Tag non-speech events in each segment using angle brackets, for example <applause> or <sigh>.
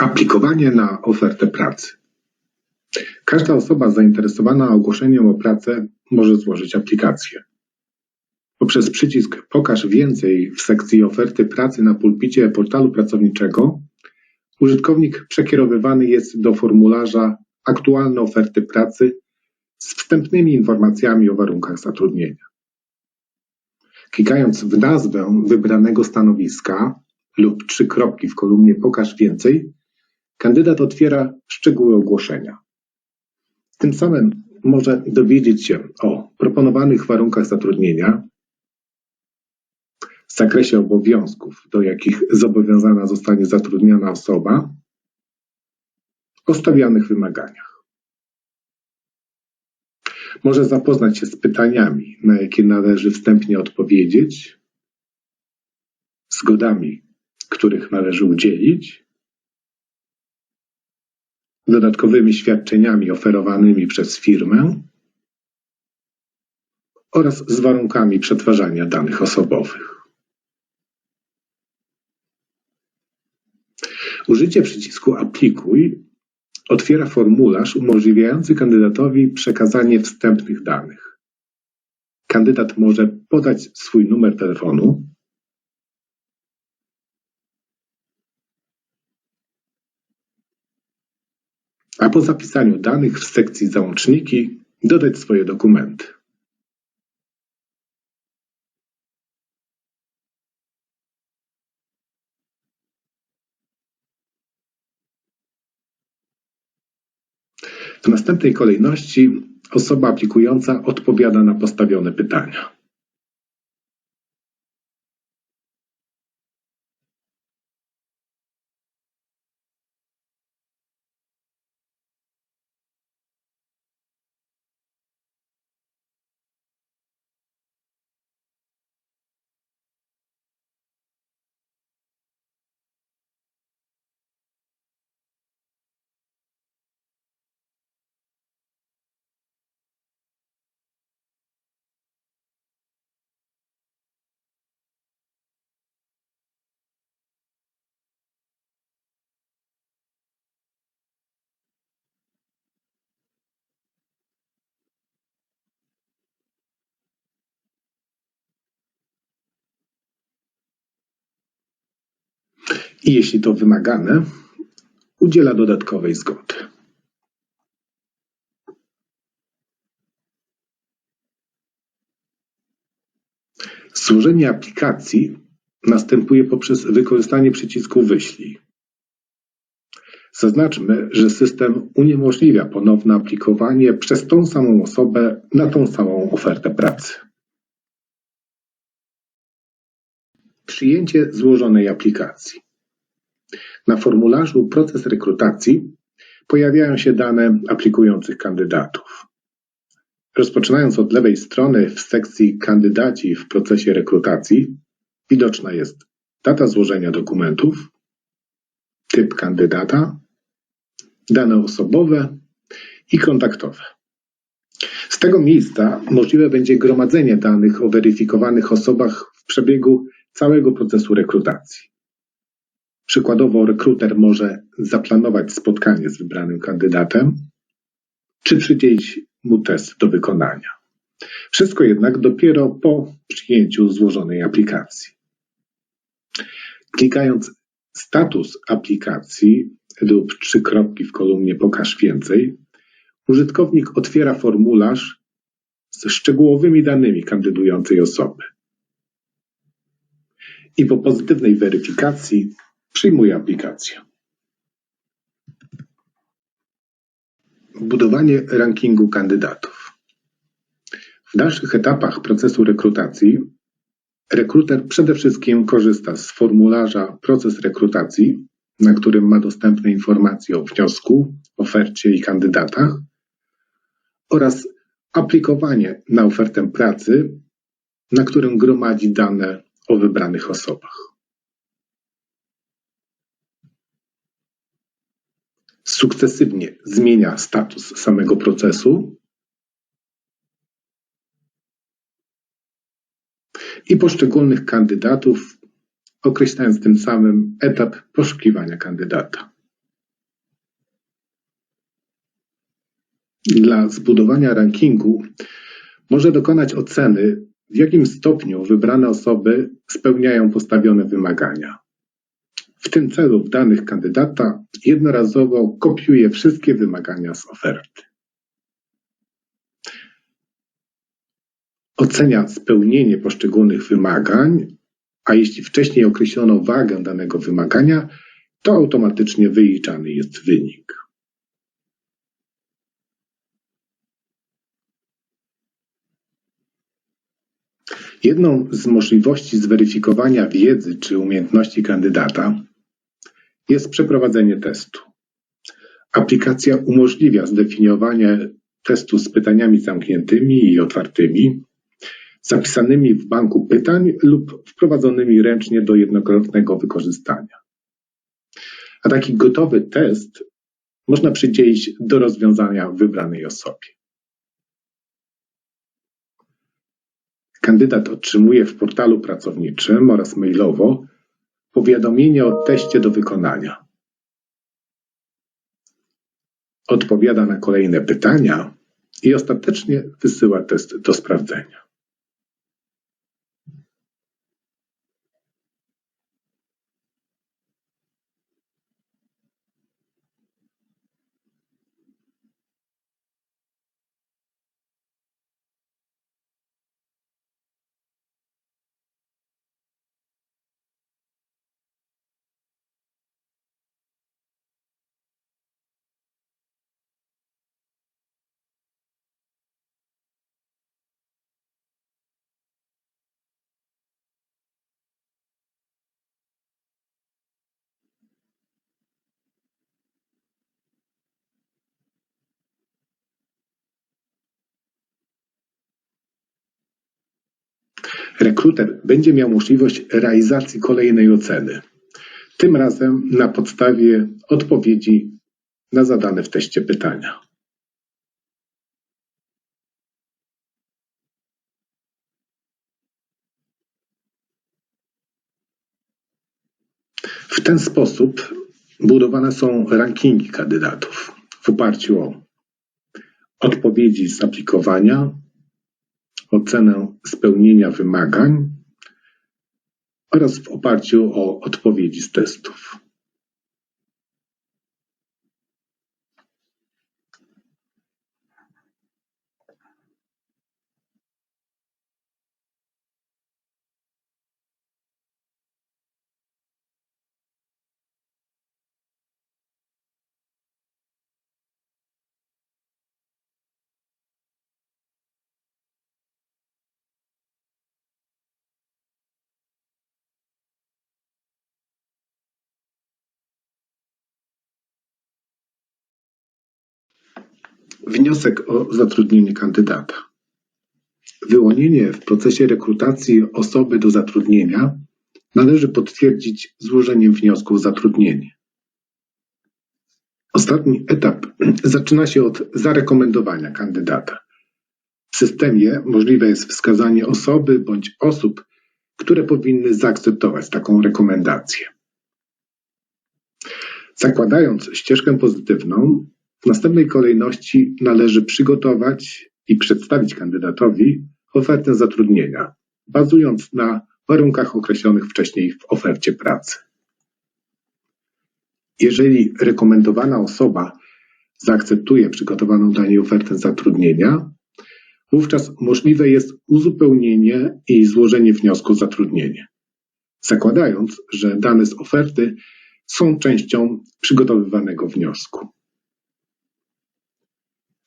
Aplikowanie na ofertę pracy. Każda osoba zainteresowana ogłoszeniem o pracę może złożyć aplikację. Poprzez przycisk Pokaż więcej w sekcji oferty pracy na pulpicie portalu pracowniczego użytkownik przekierowywany jest do formularza Aktualne oferty pracy z wstępnymi informacjami o warunkach zatrudnienia. Klikając w nazwę wybranego stanowiska lub trzy kropki w kolumnie Pokaż więcej, kandydat otwiera szczegóły ogłoszenia. Tym samym może dowiedzieć się o proponowanych warunkach zatrudnienia, zakresie obowiązków, do jakich zobowiązana zostanie zatrudniona osoba, o stawianych wymaganiach. Może zapoznać się z pytaniami, na jakie należy wstępnie odpowiedzieć, zgodami, których należy udzielić, dodatkowymi świadczeniami oferowanymi przez firmę oraz z warunkami przetwarzania danych osobowych. Użycie przycisku Aplikuj otwiera formularz umożliwiający kandydatowi przekazanie wstępnych danych. Kandydat może podać swój numer telefonu, a po zapisaniu danych w sekcji Załączniki dodać swoje dokumenty. W następnej kolejności osoba aplikująca odpowiada na postawione pytania. I jeśli to wymagane, udziela dodatkowej zgody. Złożenie aplikacji następuje poprzez wykorzystanie przycisku Wyślij. Zaznaczmy, że system uniemożliwia ponowne aplikowanie przez tą samą osobę na tą samą ofertę pracy. Przyjęcie złożonej aplikacji. Na formularzu Proces rekrutacji pojawiają się dane aplikujących kandydatów. Rozpoczynając od lewej strony w sekcji Kandydaci w procesie rekrutacji widoczna jest data złożenia dokumentów, typ kandydata, dane osobowe i kontaktowe. Z tego miejsca możliwe będzie gromadzenie danych o weryfikowanych osobach w przebiegu całego procesu rekrutacji. Przykładowo rekruter może zaplanować spotkanie z wybranym kandydatem, czy przydzielić mu test do wykonania. Wszystko jednak dopiero po przyjęciu złożonej aplikacji. Klikając status aplikacji lub trzy kropki w kolumnie Pokaż więcej, użytkownik otwiera formularz z szczegółowymi danymi kandydującej osoby. I po pozytywnej weryfikacji Przyjmuję aplikację. Budowanie rankingu kandydatów. W dalszych etapach procesu rekrutacji rekruter przede wszystkim korzysta z formularza Proces rekrutacji, na którym ma dostępne informacje o wniosku, ofercie i kandydatach oraz aplikowanie na ofertę pracy, na którym gromadzi dane o wybranych osobach. Sukcesywnie zmienia status samego procesu i poszczególnych kandydatów, określając tym samym etap poszukiwania kandydata. Dla zbudowania rankingu może dokonać oceny w jakim stopniu wybrane osoby spełniają postawione wymagania. W tym celu w danych kandydata jednorazowo kopiuje wszystkie wymagania z oferty. Ocenia spełnienie poszczególnych wymagań, a jeśli wcześniej określono wagę danego wymagania, to automatycznie wyliczany jest wynik. Jedną z możliwości zweryfikowania wiedzy czy umiejętności kandydata jest przeprowadzenie testu. Aplikacja umożliwia zdefiniowanie testu z pytaniami zamkniętymi i otwartymi, zapisanymi w banku pytań lub wprowadzonymi ręcznie do jednokrotnego wykorzystania. A taki gotowy test można przydzielić do rozwiązania wybranej osobie. Kandydat otrzymuje w portalu pracowniczym oraz mailowo powiadomienie o teście do wykonania. Odpowiada na kolejne pytania i ostatecznie wysyła test do sprawdzenia. Rekruter będzie miał możliwość realizacji kolejnej oceny, tym razem na podstawie odpowiedzi na zadane w teście pytania. W ten sposób budowane są rankingi kandydatów w oparciu o odpowiedzi z aplikowania, ocenę spełnienia wymagań oraz w oparciu o odpowiedzi z testów. Wniosek o zatrudnienie kandydata. Wyłonienie w procesie rekrutacji osoby do zatrudnienia należy potwierdzić złożeniem wniosku o zatrudnienie. Ostatni etap <clears throat> zaczyna się od zarekomendowania kandydata. W systemie możliwe jest wskazanie osoby bądź osób, które powinny zaakceptować taką rekomendację. Zakładając ścieżkę pozytywną, w następnej kolejności należy przygotować i przedstawić kandydatowi ofertę zatrudnienia, bazując na warunkach określonych wcześniej w ofercie pracy. Jeżeli rekomendowana osoba zaakceptuje przygotowaną dla niej ofertę zatrudnienia, wówczas możliwe jest uzupełnienie i złożenie wniosku o zatrudnienie, zakładając, że dane z oferty są częścią przygotowywanego wniosku.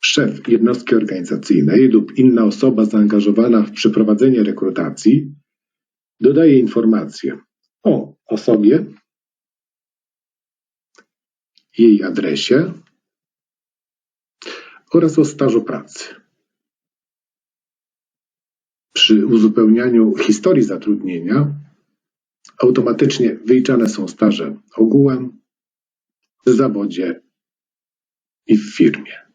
Szef jednostki organizacyjnej lub inna osoba zaangażowana w przeprowadzenie rekrutacji dodaje informacje o osobie, jej adresie oraz o stażu pracy. Przy uzupełnianiu historii zatrudnienia automatycznie wyliczane są staże ogółem, w zawodzie i w firmie.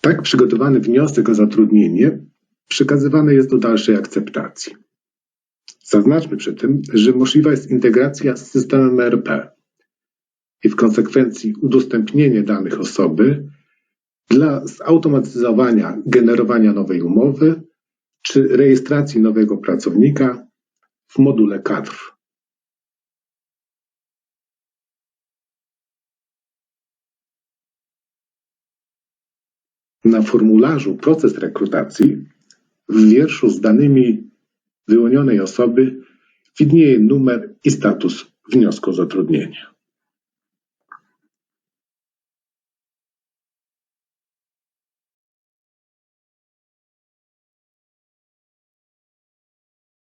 Tak przygotowany wniosek o zatrudnienie przekazywany jest do dalszej akceptacji. Zaznaczmy przy tym, że możliwa jest integracja z systemem ERP. i w konsekwencji udostępnienie danych osoby dla zautomatyzowania generowania nowej umowy czy rejestracji nowego pracownika w module kadr. Na formularzu proces rekrutacji w wierszu z danymi wyłonionej osoby widnieje numer i status wniosku o zatrudnienie.